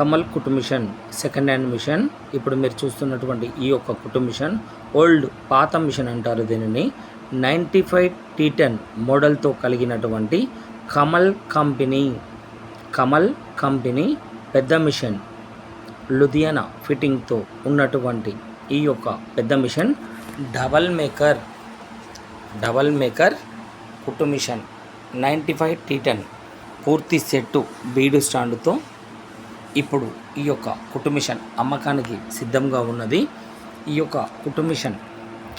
కమల్ కుటు machine second hand machine. ఇప్పుడు మీరు చూస్తున్నటువంటి ఈ యొక్క కుటు మిషన్ ఓల్డ్ పాత మిషన్ అంటారు దీనిని. నైంటీ ఫైవ్ టీ టెన్ మోడల్తో కలిగినటువంటి కమల్ కంపెనీ కమల్ కంపెనీ పెద్ద మిషన్ లుధియానా ఫిట్టింగ్తో ఉన్నటువంటి ఈ యొక్క పెద్ద machine double maker double maker కుట్టు machine ninety five T ten పూర్తి సెట్టు బీడు స్టాండ్తో ఇప్పుడు ఈ యొక్క కుటుంబిషన్ అమ్మకానికి సిద్ధంగా ఉన్నది. ఈ యొక్క కుటుంబిషన్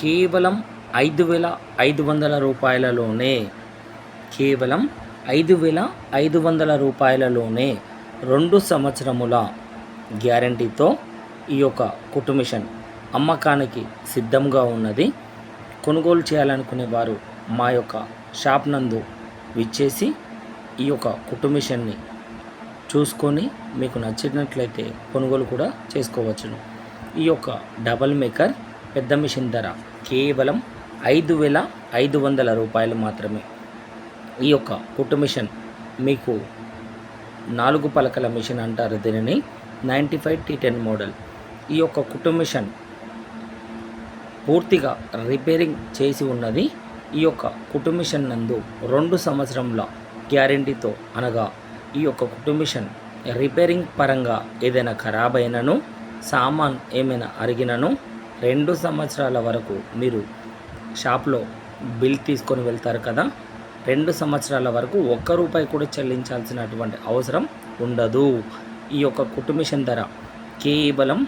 కేవలం ఐదు వేల ఐదు వందల రూపాయలలోనే కేవలం ఐదు వేల ఐదు వందల రూపాయలలోనే రెండు సంవత్సరముల గ్యారంటీతో ఈ యొక్క కుటుంబిషన్ అమ్మకానికి సిద్ధంగా ఉన్నది. కొనుగోలు చేయాలనుకునే వారు మా యొక్క షాప్ నందు విచ్చేసి ఈ యొక్క కుటుంబిషన్ని చూసుకొని మీకు నచ్చినట్లయితే కొనుగోలు కూడా చేసుకోవచ్చును. ఈ యొక్క డబల్ మేకర్ పెద్ద మిషన్ ధర కేవలం ఐదు వేల ఐదు వందల రూపాయలు మాత్రమే. ఈ యొక్క కుట్టు మిషన్ మీకు నాలుగు పలకల మిషన్ అంటారు దీనిని ninety five T ten model. ఈ యొక్క కుట్టు మిషన్ పూర్తిగా రిపేరింగ్ చేసి ఉన్నది. ఈ యొక్క కుట్టు మిషన్ నందు రెండు సంవత్సరంల గ్యారంటీతో అనగా ఈ యొక్క కుట్టు మిషన్ రిపేరింగ్ పరంగా ఏదైనా ఖరాబ్ అయినను సామాన్ ఏమైనా అరిగినను రెండు సంవత్సరాల వరకు మీరు షాప్లో బిల్ తీసుకొని వెళ్తారు కదా రెండు సంవత్సరాల వరకు ఒక్క రూపాయి కూడా చెల్లించాల్సినటువంటి అవసరం ఉండదు. ఈ యొక్క కుట్టు మిషన్ ధర కేవలం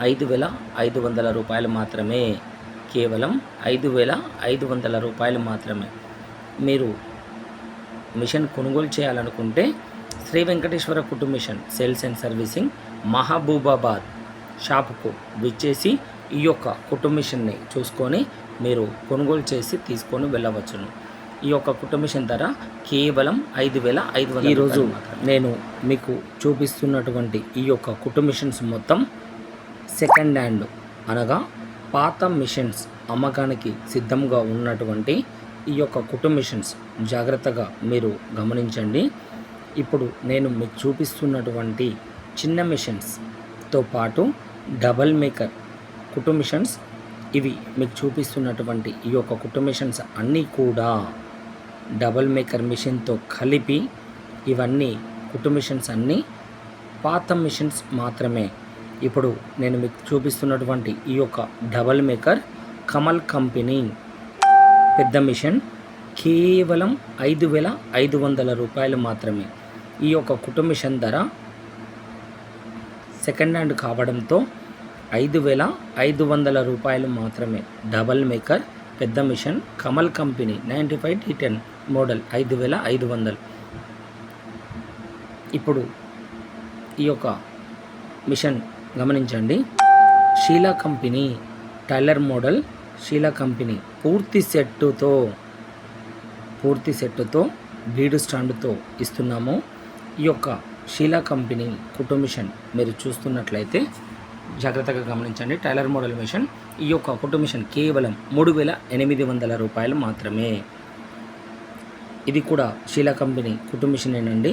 ఐదు వేల ఐదు వందల రూపాయలు మాత్రమే. కేవలం ఐదు వేల ఐదు వందల రూపాయలు మాత్రమే. మీరు మిషన్ కొనుగోలు చేయాలనుకుంటే శ్రీ వెంకటేశ్వర కుటుంబ machine sales and servicing Mahabubabad షాపుకు విచ్చేసి ఈ యొక్క కుటుంబ మిషన్ని చూసుకొని మీరు కొనుగోలు చేసి తీసుకొని వెళ్ళవచ్చును. ఈ యొక్క కుటుంబ మిషన్ ధర కేవలం ఐదు వేల ఐదు వందల ఈరోజు నేను మీకు చూపిస్తున్నటువంటి ఈ యొక్క కుటుంబ మిషన్స్ మొత్తం సెకండ్ హ్యాండ్ అనగా పాత మిషన్స్ అమ్మకానికి సిద్ధంగా ఉన్నటువంటి ఈ యొక్క కుటుంబ మిషన్స్ జాగ్రత్తగా మీరు గమనించండి. ఇప్పుడు నేను మీకు చూపిస్తున్నటువంటి చిన్న మిషన్స్తో పాటు డబల్ మేకర్ కుటుంబ మిషన్స్ ఇవి మీకు చూపిస్తున్నటువంటి ఈ యొక్క కుటుంబ మిషన్స్ అన్నీ కూడా డబల్ మేకర్ మిషన్తో కలిపి ఇవన్నీ కుటుంబ మిషన్స్ అన్నీ పాత మిషన్స్ మాత్రమే. ఇప్పుడు నేను మీకు చూపిస్తున్నటువంటి ఈ యొక్క డబల్ మేకర్ కమల్ కంపెనీ పెద్ద మిషన్. కేవలం ఐదు వేల ఐదు వందల రూపాయలు మాత్రమే. ఈ యొక్క కుటుంబ మిషన్ ధర సెకండ్ హ్యాండ్ కావడంతో ఐదు వేల ఐదు వందల రూపాయలు మాత్రమే. డబల్ మేకర్ పెద్ద machine Kamal company ninety five T ten model ఐదు వేల ఐదు వందలు. ఇప్పుడు ఈ యొక్క మిషన్ గమనించండి. Sheela company tailor model Sheela company పూర్తి సెట్టుతో పూర్తి సెట్టుతో బీడు స్టాండ్తో ఇస్తున్నాము. ఈ యొక్క షీలా కంపెనీ కుటుంబ మిషన్ మీరు చూస్తున్నట్లయితే జాగ్రత్తగా గమనించండి. టైలర్ మోడల్ మిషన్ ఈ యొక్క కుటుంబ మిషన్ కేవలం మూడు వేల ఎనిమిది వందల రూపాయలు మాత్రమే. ఇది కూడా షీలా కంపెనీ కుటుంబ మిషనేనండి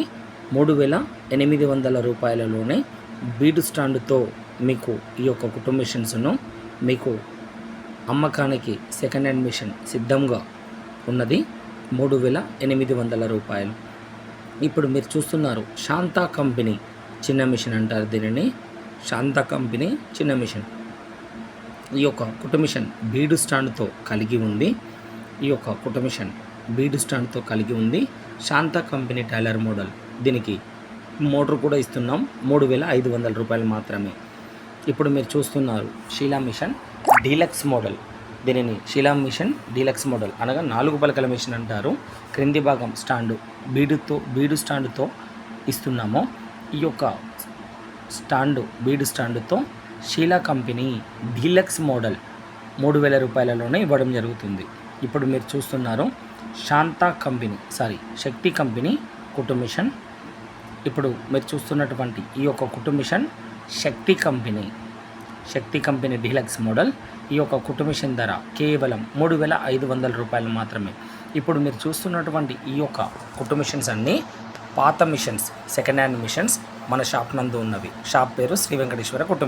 మూడు వేల ఎనిమిది వందల రూపాయలలోనే బీడు స్టాండ్తో మీకు ఈ యొక్క కుటుంబ మిషన్స్ను మీకు అమ్మకానికి సెకండ్ హ్యాండ్ మిషన్ సిద్ధంగా ఉన్నది మూడు వేల ఎనిమిది వందల రూపాయలు. ఇప్పుడు మీరు చూస్తున్నారు శాంతా కంపెనీ చిన్న మిషన్ అంటారు దీనిని. శాంతా కంపెనీ చిన్న మిషన్. ఈ యొక్క కుట్టు బీడు స్టాండ్తో కలిగి ఉంది. ఈ యొక్క కుట్టు బీడు స్టాండ్తో కలిగి ఉంది. శాంత కంపెనీ టైలర్ మోడల్ దీనికి మోటార్ కూడా ఇస్తున్నాం. మూడు వేల ఐదు వందల రూపాయలు మాత్రమే. ఇప్పుడు మీరు చూస్తున్నారు షీలా మిషన్. Deluxe model. దీనిని షీలా మిషన్ డీలక్స్ మోడల్ అనగా నాలుగు పలకల మిషన్ అంటారు. క్రింది భాగం స్టాండు బీడుతో బీడు స్టాండుతో ఇస్తున్నాము. ఈ యొక్క స్టాండు బీడు స్టాండుతో షీలా కంపెనీ డీలక్స్ మోడల్ మూడు వేల రూపాయలలోనే ఇవ్వడం జరుగుతుంది. ఇప్పుడు మీరు చూస్తున్నారు Shanta company sorry Shakti company కుటుంబిషన్ ఇప్పుడు మీరు చూస్తున్నటువంటి ఈ యొక్క కుటుంబిషన్ Shakti company. Shakti company deluxe model. ఈ యొక్క కుటుంబిషన్ ధర కేవలం మూడు వేల ఐదు వందల రూపాయలు మాత్రమే. ఇప్పుడు మీరు చూస్తున్నటువంటి ఈ యొక్క కుటుంబిషన్స్ అన్నీ పాత మిషన్స్ సెకండ్ హ్యాండ్ మిషన్స్ మన షాప్ నందు ఉన్నవి. షాప్ పేరు శ్రీ వెంకటేశ్వర కుట్టు